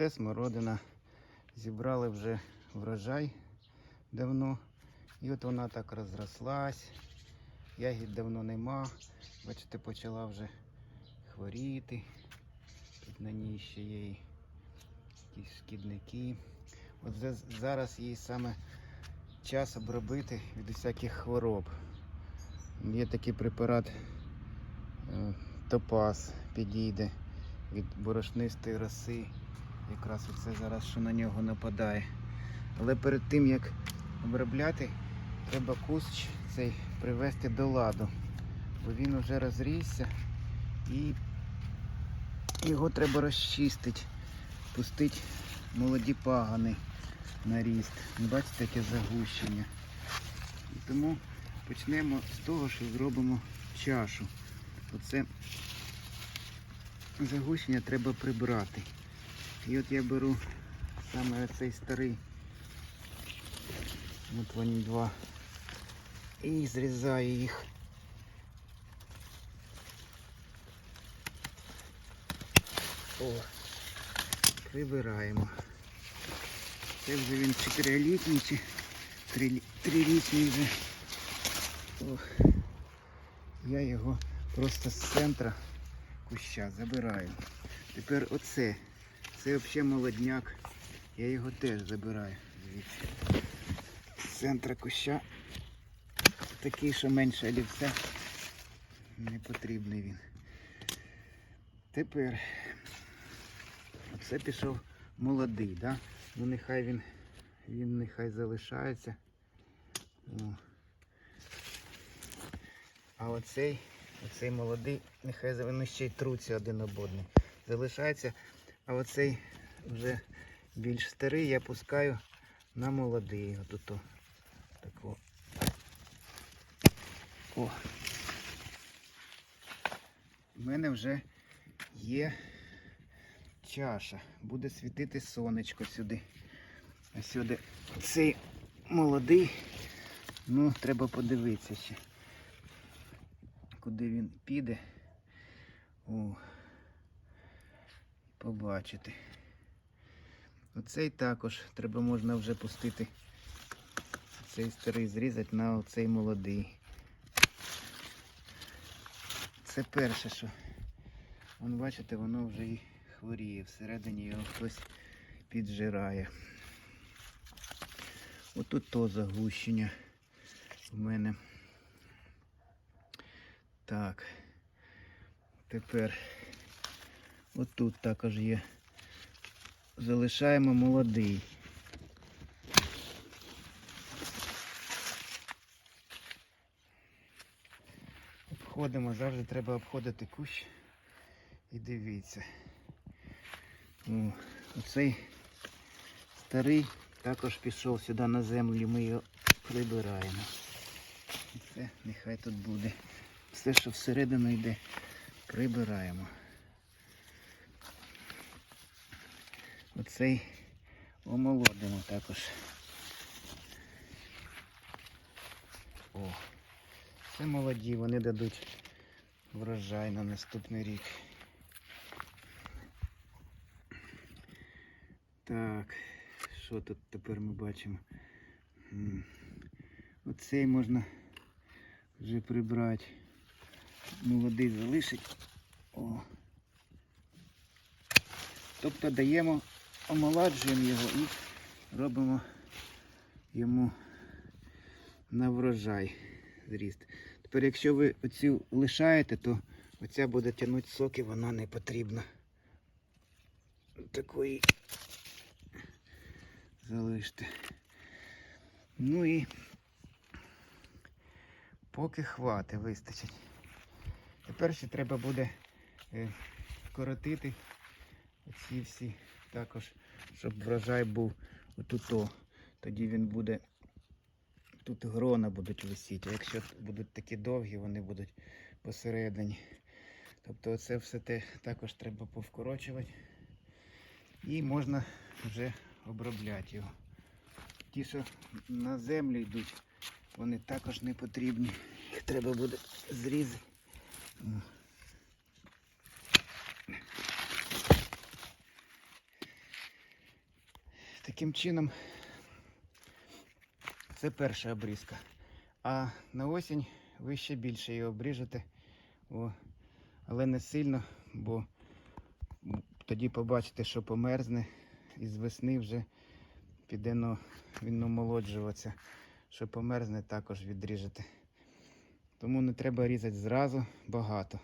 Оце смородина. Зібрали вже врожай давно. І от вона так розрослась. Ягід давно нема. Бачите, почала вже хворіти. Тут на ній ще є якісь шкідники. От зараз їй саме час обробити від усяких хвороб. Є такий препарат е, топаз підійде від борошнистої роси. Якраз оце зараз, що на нього нападає. Але перед тим як обробляти, треба кущ цей привести до ладу, бо він вже розрісся і його треба розчистити, пустити молоді пагани на ріст. Ну, Бачите, яке загущення. І тому почнемо з того, що зробимо чашу. Оце загущення треба прибрати. І от я беру саме цей старий. От вони два. І зрізаю їх. О, прибираємо. Це вже він 4-літній чи 3-річний вже. О, я його просто з центра куща забираю. Тепер оце. Це взагалі молодняк. Я його теж забираю звідси. З центра куща. Такий, що менше олівця. Не потрібний він. Тепер оце пішов молодий, да? Ну нехай він, він нехай залишається. О. А оцей, оцей молодий, нехай за- ще й труться один об одним. Залишається, а оцей вже більш старий я пускаю на молодий. Отут. Тако. О. У мене вже є чаша. Буде світити сонечко сюди. А сюди цей молодий. Ну, треба подивитися ще. Куди він піде. О. Побачити. Оцей також треба можна вже пустити. Цей старий зрізати на оцей молодий. Це перше, що. Вон, бачите, воно вже і хворіє. Всередині його хтось піджирає. Отут то загущення у мене. Так. Тепер отут також є. Залишаємо молодий. Обходимо, завжди треба обходити кущ. І дивіться. О, оцей старий також пішов сюди на землю, ми його прибираємо. Це нехай тут буде. Все, що всередину йде, прибираємо. Оцей омолодимо також. О, це молоді, вони дадуть врожай на наступний рік. Так, що тут тепер ми бачимо? Оцей можна вже прибрати. Молодий залишить. О. Тобто даємо, омоладжуємо його і робимо йому на врожай зріст. Тепер якщо ви оцю лишаєте, то оця буде тягнути соки, вона не потрібна. Такої залиште. Ну і поки хвати вистачить. Тепер ще треба буде е, вкоротити оці всі також, щоб врожай був отуто. Тоді він буде, тут грона будуть висіти. Якщо будуть такі довгі, вони будуть посередині. Тобто оце все те також треба повкорочувати. І можна вже обробляти його. Ті, що на землю йдуть, вони також не потрібні. Їх треба буде зрізати. Таким чином. Це перша обрізка. А на осінь ви ще більше її обріжете. О, але не сильно, бо тоді побачите, що померзне і з весни вже піде ну, він омолоджуватися. Що померзне, також відріжете. Тому не треба різати зразу багато.